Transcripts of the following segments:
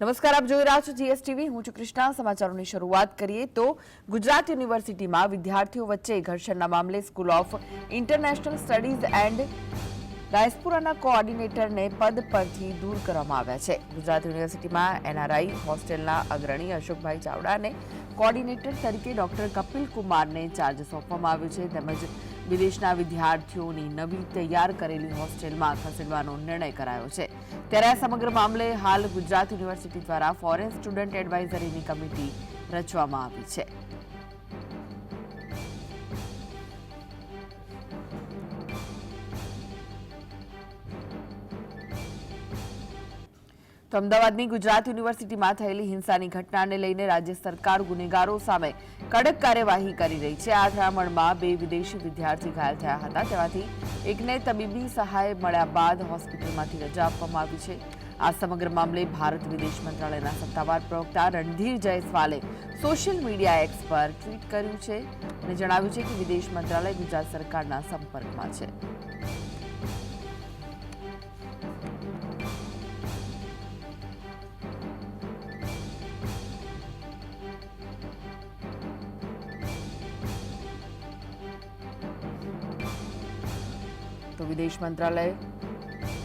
નમસ્કાર, આપ જોઈ રહ્યા છો જીએસટીવી. હું છું કૃષ્ણા. સમાચારોની શરૂઆત કરીએ તો ગુજરાત યુનિવર્સિટીમાં વિદ્યાર્થીઓ વચ્ચે ઘર્ષણના મામલે school of international studies and રાયસપુરાના કોઓર્ડિનેટરને પદ પરથી દૂર કરવામાં આવ્યા છે. ગુજરાત યુનિવર્સિટીમાં એનઆરઆઈ, હોસ્ટેલના અગ્રણી અશોકભાઈ ચાવડાને કોઓર્ડિનેટર તરીકે ડોક્ટર કપિલ કુમારને ચાર્જ સોંપવામાં આવ્યો છે. તેમજ વિદેશના વિદ્યાર્થીઓની નવી તૈયાર કરેલી હોસ્ટેલમાં ખસેડવાનો નિર્ણય કરાયો છે. ત્યારે આ સમગ્ર મામલે હાલ ગુજરાત યુનિવર્સિટી દ્વારા ફોરેન સ્ટુડન્ટ એડવાઇઝરીની કમિટી રચવામાં આવી છે. તો અમદાવાદની ગુજરાત યુનિવર્સિટીમાં થયેલી હિંસાની ઘટનાને લઈને રાજ્ય સરકાર ગુનેગારો સામે કડક કાર્યવાહી કરી રહી છે. આ અથડામણમાં બે વિદેશી વિદ્યાર્થી ઘાયલ થયા હતા. તેમાંથી એકને તબીબી સહાય મળ્યા બાદ હોસ્પિટલમાંથી રજા આપવામાં આવી છે. આ સમગ્ર મામલે ભારત વિદેશ મંત્રાલયના સત્તાવાર પ્રવક્તા રણધીર જયસ્વાલે સોશિયલ મીડિયા એક્સ પર ટ્વીટ કર્યું છે અને જણાવ્યું છે કે વિદેશ મંત્રાલય ગુજરાત સરકારના સંપર્કમાં છે. તો વિદેશ મંત્રાલય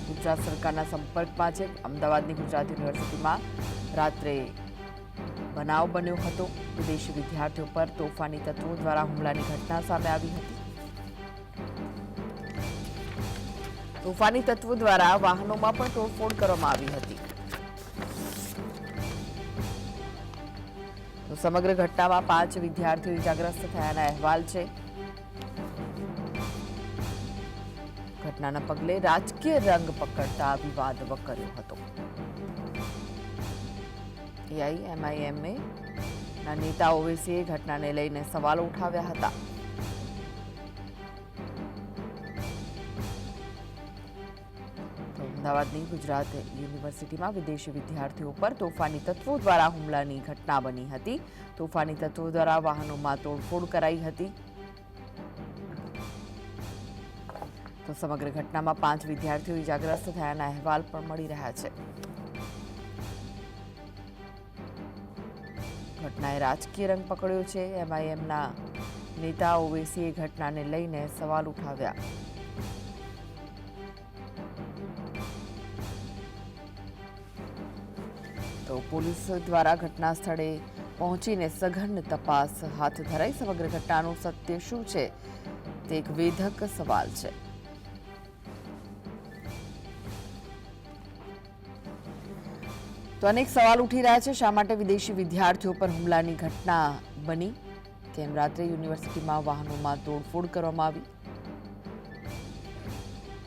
ગુજરાત સરકારના સંપર્કમાં છે. અમદાવાદની ગુજરાત યુનિવર્સિટીમાં રાત્રે બનાવ બન્યો હતો. વિદેશી વિદ્યાર્થીઓ પર તોફાની તત્વો દ્વારા હુમલાની ઘટના સામે આવી હતી. તોફાની તત્વો દ્વારા વાહનોમાં પણ તોડફોડ કરવામાં આવી હતી. તો સમગ્ર ઘટનામાં પાંચ વિદ્યાર્થીઓ ઇજાગ્રસ્ત થયાના અહેવાલ છે. ઘટનાના પગલે રાજકીય રંગ પકડતા વિવાદ વકર્યો હતો. એઆઈએમઆઈએમએ ના નેતા ઓવેસીએ ઘટનાને લઈને સવાલો ઉઠાવ્યા હતા. અમદાવાદની ગુજરાત યુનિવર્સિટીમાં વિદેશી વિદ્યાર્થીઓ પર તોફાની તત્વો દ્વારા હુમલાની ઘટના બની હતી. તોફાની તત્વો દ્વારા વાહનોમાં તોડફોડ કરાઈ હતી. તો સમગ્ર ઘટનામાં પાંચ વિદ્યાર્થીઓ ઇજાગ્રસ્ત થયાના અહેવાલ પણ મળી રહ્યા છે. ઘટનાએ રાજકીય રંગ પકડ્યો છે. એમઆઈએમના નેતા ઓવેસીએ ઘટનાને લઈને સવાલ ઉઠાવ્યા. તો પોલીસ દ્વારા ઘટના સ્થળે પહોંચીને સઘન તપાસ હાથ ધરાઈ. સમગ્ર ઘટનાનું સત્ય શું છે? તે એક વેધક સવાલ છે. તો અનેક સવાલ ઉઠી રહ્યા છે. શા માટે વિદેશી વિદ્યાર્થીઓ પર હુમલાની ઘટના બની? કેમ રાત્રે યુનિવર્સિટીમાં વાહનોમાં તોડફોડ કરવામાં આવી.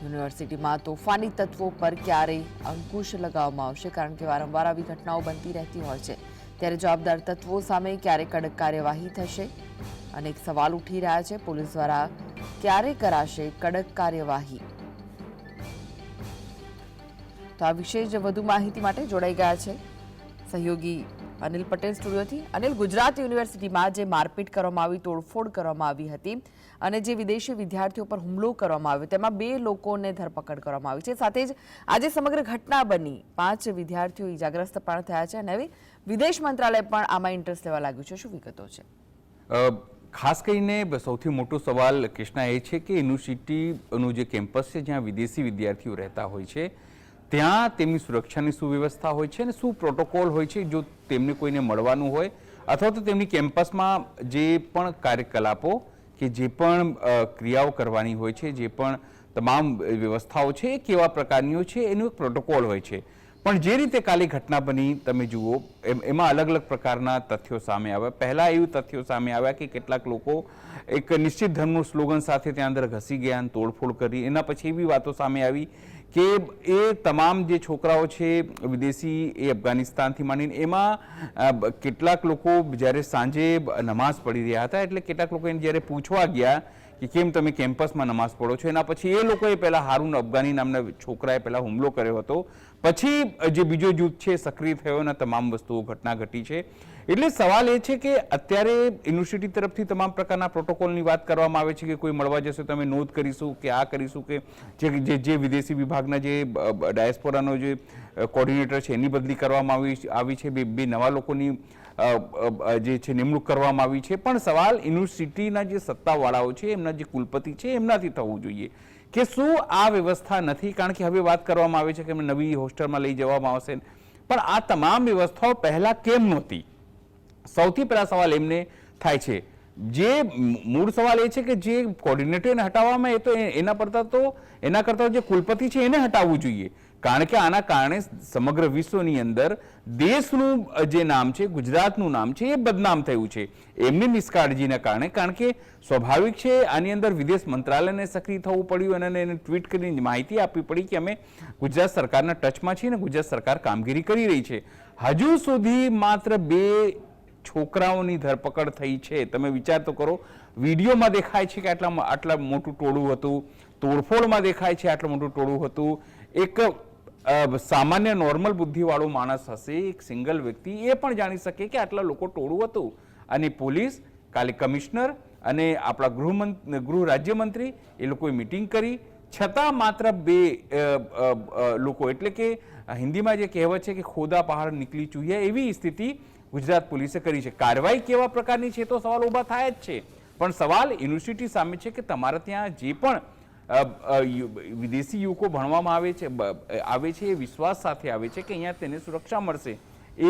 યુનિવર્સિટીમાં તોફાની તત્વો પર ક્યારેય અંકુશ લગાવવામાં આવશે કારણ કે વારંવાર આવી ઘટનાઓ બનતી રહેતી હોય છે. ત્યારે જવાબદાર તત્વો સામે ક્યારે કડક કાર્યવાહી થશે? અનેક સવાલ ઉઠી રહ્યા છે. પોલીસ દ્વારા ક્યારે કરાશે કડક કાર્યવાહી? તો આ વિશે જ વધુ માહિતી માટે જોડાઈ ગયા છે સહયોગી અનિલ પટેલ સ્ટુડિયોથી. અનિલ, ગુજરાત યુનિવર્સિટીમાં જે મારપીટ કરવામાં આવી, તોડફોડ કરવામાં આવી હતી અને જે વિદેશી વિદ્યાર્થીઓ પર હુમલો કરવામાં આવ્યો, તેમાં બે લોકોને ધરપકડ કરવામાં આવી છે. સાથે જ આજે સમગ્ર ઘટના બની. પાંચ વિદ્યાર્થીઓ ઇજાગ્રસ્ત પણ થયા છે અને હવે વિદેશ મંત્રાલય પણ આમાં ઇન્ટરેસ્ટ લેવા લાગ્યું છે. શું વિગતો છે? ખાસ કરીને સૌથી મોટો સવાલ કૃષ્ણા એ છે કે યુનિવર્સિટીનું જે કેમ્પસ છે, જ્યાં વિદેશી વિદ્યાર્થીઓ રહેતા હોય છે ત્યાં તેમની સુરક્ષાની શું વ્યવસ્થા હોય છે અને શું પ્રોટોકોલ હોય છે, જો તેમને કોઈને મળવાનું હોય, અથવા તો તેમની કેમ્પસમાં જે પણ કાર્યકલાપો કે જે પણ ક્રિયાઓ કરવાની હોય છે, જે પણ તમામ વ્યવસ્થાઓ છે, એ કેવા પ્રકારની છે, એનો એક પ્રોટોકોલ હોય છે. પણ જે રીતે કાલે ઘટના બની, તમે જુઓ, એમ, એમાં અલગ અલગ પ્રકારના તથ્યો સામે આવ્યા. પહેલાં એવું તથ્યો સામે આવ્યા કે કેટલાક લોકો એક નિશ્ચિત ધર્મનું સ્લોગન સાથે ત્યાં અંદર ઘસી ગયા અને તોડફોડ કરી. એના પછી એવી વાતો સામે આવી કે એ તમામ જે છોકરાઓ છે, વિદેશી, એ અફઘાનિસ્તાનથી માંડીને એમાં કેટલાક લોકો જ્યારે સાંજે નમાઝ પડી રહ્યા હતા, એટલે કેટલાક લોકો એને જ્યારે પૂછવા ગયા કે કેમ તમે કેમ્પસમાં નમાઝ પઢો છો? એના પછી એ લોકોએ પહેલાં હારૂન અફઘાની નામના છોકરાએ પહેલાં હુમલો કર્યો હતો. પછી જે બીજો જૂથ છે, સક્રિય થયો અને તમામ વસ્તુઓ ઘટના ઘટી છે. એટલે સવાલ એ છે કે અત્યારે યુનિવર્સિટી તરફથી તમામ પ્રકારના પ્રોટોકોલની વાત કરવામાં આવે છે કે કોઈ મળવા જશે તો અમે નોંધ કરીશું કે આ કરીશું કે જે- જે વિદેશી વિભાગના જે ડાયસ્પોરાનો જે કોર્ડિનેટર છે, એની બદલી કરવામાં આવી આવી છે. બે બે નવા લોકોની જે છે, નિમણૂક કરવામાં આવી છે. પણ સવાલ યુનિવર્સિટીના જે સત્તાવાળાઓ છે, એમના જે કુલપતિ છે, એમનાથી થવું જોઈએ કે શું આ વ્યવસ્થા નથી? કારણ કે હવે વાત કરવામાં આવે છે કે એમને નવી હોસ્ટેલમાં લઈ જવામાં આવશે. પણ આ તમામ વ્યવસ્થાઓ પહેલા કેમ નહોતી? સૌથી પહેલા સવાલ એમને થાય છે. જે મૂળ સવાલ એ છે કે જે કોર્ડિનેટરને હટાવવામાં એ તો એના કરતા તો, એના કરતા જે કુલપતિ છે, એને હટાવવું જોઈએ. કારણ કે આના કારણે સમગ્ર વિશ્વની અંદર દેશનું જે નામ છે, ગુજરાતનું નામ છે, એ બદનામ થયું છે. એમની નિષ્કાળજીના કારણે, કારણ કે સ્વાભાવિક છે, આની અંદર વિદેશ મંત્રાલયને સક્રિય થવું પડ્યું અને એને ટ્વીટ કરીને માહિતી આપવી પડી કે અમે ગુજરાત સરકારના ટચમાં છીએ અને ગુજરાત સરકાર કામગીરી કરી રહી છે. હજુ સુધી માત્ર બે છોકરાઓની ધરપકડ થઈ છે. તમે વિચાર તો કરો, વિડીયોમાં દેખાય છે કે આટલા આટલા મોટું ટોળું હતું, તોડફોડમાં દેખાય છે આટલું મોટું ટોળું હતું. એક સામાન્ય નોર્મલ બુદ્ધિવાળો માણસ હશે, એક સિંગલ વ્યક્તિ, એ પણ જાણી શકે કે આટલા લોકો ટોળું હતું. અને પોલીસ, કાલે કમિશનર અને આપણા ગૃહમંત્રી ગૃહ રાજ્યમંત્રી એ લોકોએ મિટિંગ કરી. છતાં માત્ર બે લોકો, એટલે કે હિન્દીમાં જે કહેવત છે કે ખોદા પહાડ નીકળી ચૂહ્યા, એવી સ્થિતિ ગુજરાત પોલીસે કરી છે. કાર્યવાહી કેવા પ્રકારની છે તો સવાલ ઊભા થાય જ છે. પણ સવાલ યુનિવર્સિટી સામે છે કે તમારા ત્યાં જે પણ વિદેશી યુવકો ભણવામાં આવે છે આવે છે, એ વિશ્વાસ સાથે આવે છે કે અહીંયા તેને સુરક્ષા મળશે, એ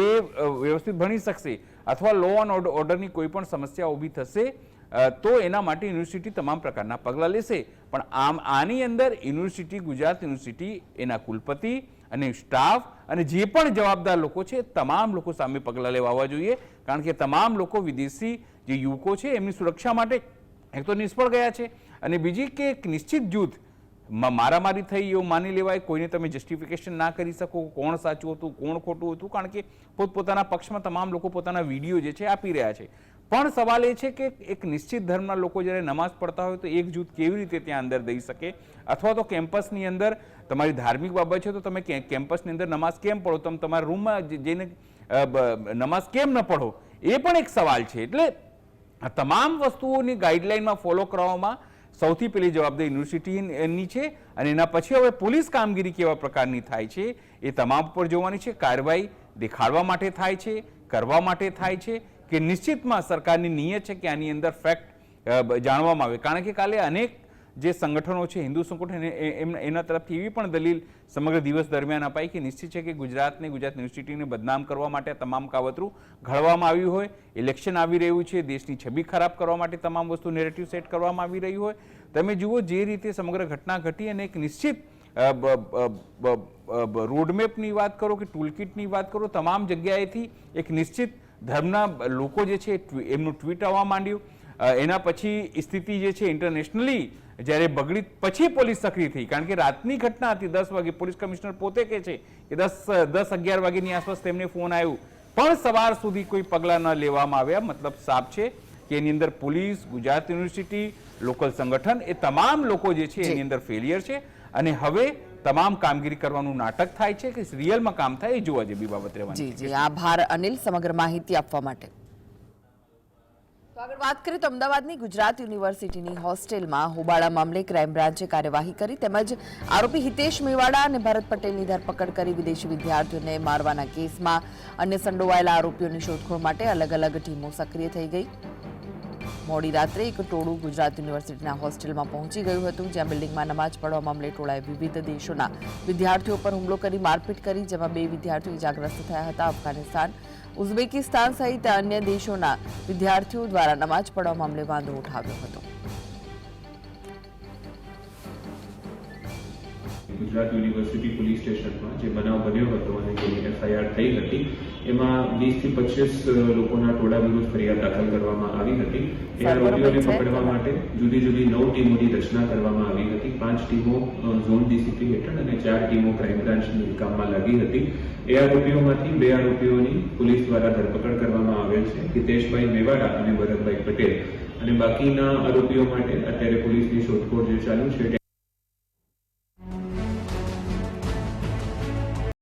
વ્યવસ્થિત ભણી શકશે, અથવા લો એન્ડ ઓર્ડરની કોઈ પણ સમસ્યા ઊભી થશે તો એના માટે યુનિવર્સિટી તમામ પ્રકારના પગલાં લેશે. પણ આમ, આની અંદર યુનિવર્સિટી ગુજરાત યુનિવર્સિટી એના કુલપતિ અને સ્ટાફ અને જે પણ જવાબદાર લોકો છે, તમામ લોકો સામે પગલાં લેવા આવવા જોઈએ. કારણ કે તમામ લોકો વિદેશી જે યુવકો છે, એમની સુરક્ષા માટે એક તો નિષ્ફળ ગયા છે. અને બીજી કે એક નિશ્ચિત જૂથ મારામારી થઈ એવું માની લેવાય, કોઈને તમે જસ્ટિફિકેશન ના કરી શકો, કોણ સાચું હતું, કોણ ખોટું હતું, કારણ કે પોતપોતાના પક્ષમાં તમામ લોકો પોતાના વીડિયો જે છે આપી રહ્યા છે. પણ સવાલ એ છે કે એક નિશ્ચિત ધર્મના લોકો જ્યારે નમાઝ પડતા હોય તો એક જૂથ કેવી રીતે ત્યાં અંદર દઈ શકે? અથવા તો કેમ્પસની અંદર તમારી ધાર્મિક બાબત છે તો તમે કેમ્પસની અંદર નમાઝ કેમ પડો તમે તમારા રૂમમાં જઈને નમાઝ કેમ ન પઢો? એ પણ એક સવાલ છે. એટલે તમામ વસ્તુઓની ગાઈડલાઇનમાં ફોલો કરવામાં સૌથી પહેલી જવાબદારી યુનિવર્સિટીની છે અને એના પછી હવે પોલીસ કામગીરી કેવા પ્રકારની થાય છે એ તમામ પર જોવાની છે. કાર્યવાહી દેખાડવા માટે થાય છે, કરવા માટે થાય છે કે નિશ્ચિતમાં સરકારની નિયત છે કે આની અંદર ફેક્ટ જાણવામાં આવે. કારણ કે કાલે અનેક જે સંગઠનો છે, હિન્દુ સંગઠન, એના તરફથી એવી પણ દલીલ સમગ્ર દિવસ દરમિયાન અપાઈ કે નિશ્ચિત છે કે ગુજરાતને ગુજરાત યુનિવર્સિટીને બદનામ કરવા માટે તમામ કાવતરું ઘડવામાં આવ્યું હોય, ઇલેક્શન આવી રહ્યું છે, દેશની છબી ખરાબ કરવા માટે તમામ વસ્તુ નેરેટિવ સેટ કરવામાં આવી રહ્યું હોય. તમે જુઓ જે રીતે સમગ્ર ઘટના ઘટી અને એક નિશ્ચિત રોડમેપની વાત કરો કે ટૂલકીટની વાત કરો, તમામ જગ્યાએથી એક નિશ્ચિત ધર્મના લોકો જે છે એમનું ટ્વીટ આવવા માંડ્યું. એના પછી સ્થિતિ જે છે ઇન્ટરનેશનલી જ્યારે બગડી પછી પોલીસ સક્રિય થઈ કારણ કે રાતની ઘટના હતી દસ વાગે પોલીસ કમિશનર પોતે કહે છે કે દસ દસ અગિયાર વાગ્યાની આસપાસ તેમને ફોન આવ્યો. પણ સવાર સુધી કોઈ પગલાં ન લેવામાં આવ્યા. મતલબ સાફ છે કે એની અંદર પોલીસ ગુજરાત યુનિવર્સિટી લોકલ સંગઠન એ તમામ લોકો જે છે એની અંદર ફેલિયર છે. અને હવે તમામ કામગીરી કરવાનું નાટક થાય છે કે રિયલમાં કામ થાય એ જોવા જેવી બાબત રહેવાની જી જી. આભાર અનિલ સમગ્ર માહિતી આપવા માટે. વાત કરીએ તો અમદાવાદની ગુજરાત યુનિવર્સિટીની હોસ્ટેલમાં હોબાળા મામલે ક્રાઇમ બ્રાન્ચે કાર્યવાહી કરી તેમજ આરોપી હિતેશ મેવાડા અને ભરત પટેલની ધરપકડ કરી વિદેશી વિદ્યાર્થીઓને મારવાના કેસમાં અન્ય સંડોવાયેલા આરોપીઓની શોધખોળ માટે અલગ અલગ ટીમો સક્રિય થઈ ગઈ. મોડી રાત્રે એક ટોળું ગુજરાત યુનિવર્સિટીના હોસ્ટેલમાં પહોંચી ગયું હતું, જ્યાં બિલ્ડિંગમાં નમાજ પડવા મામલે ટોળાએ વિવિધ દેશોના વિદ્યાર્થીઓ પર હુમલો કરી મારપીટ કરી, જેમાં બે વિદ્યાર્થીઓ ઇજાગ્રસ્ત થયા હતા અફઘાનિસ્તાન ઉઝબેકિસ્તાન સહિત અન્ય દેશોના વિદ્યાર્થીઓ દ્વારા નમાજ પડવા મામલે વાંધો ઉઠાવ્યો હતો. ગુજરાત યુનિવર્સિટી પોલીસ સ્ટેશનમાં જે બનાવ બન્યો હતો અને જેની એફઆઈઆર થઈ હતી, એમાં વીસથી પચીસ લોકોના ટોળા વિરુદ્ધ ફરિયાદ દાખલ કરવામાં આવી હતી. એ આરોપીઓને પકડવા માટે જુદી જુદી નવ ટીમોની રચના કરવામાં આવી હતી. પાંચ ટીમો ઝોન ડીસીપી હેઠળ અને ચાર ટીમો ક્રાઇમ બ્રાન્ચની કામમાં લાગી હતી. એ આરોપીઓમાંથી બે આરોપીઓની પોલીસ દ્વારા ધરપકડ કરવામાં આવેલ છે. હિતેશભાઈ મેવાડા અને ભરતભાઈ પટેલ. અને બાકીના આરોપીઓ માટે અત્યારે પોલીસની શોધખોળ જે ચાલુ છે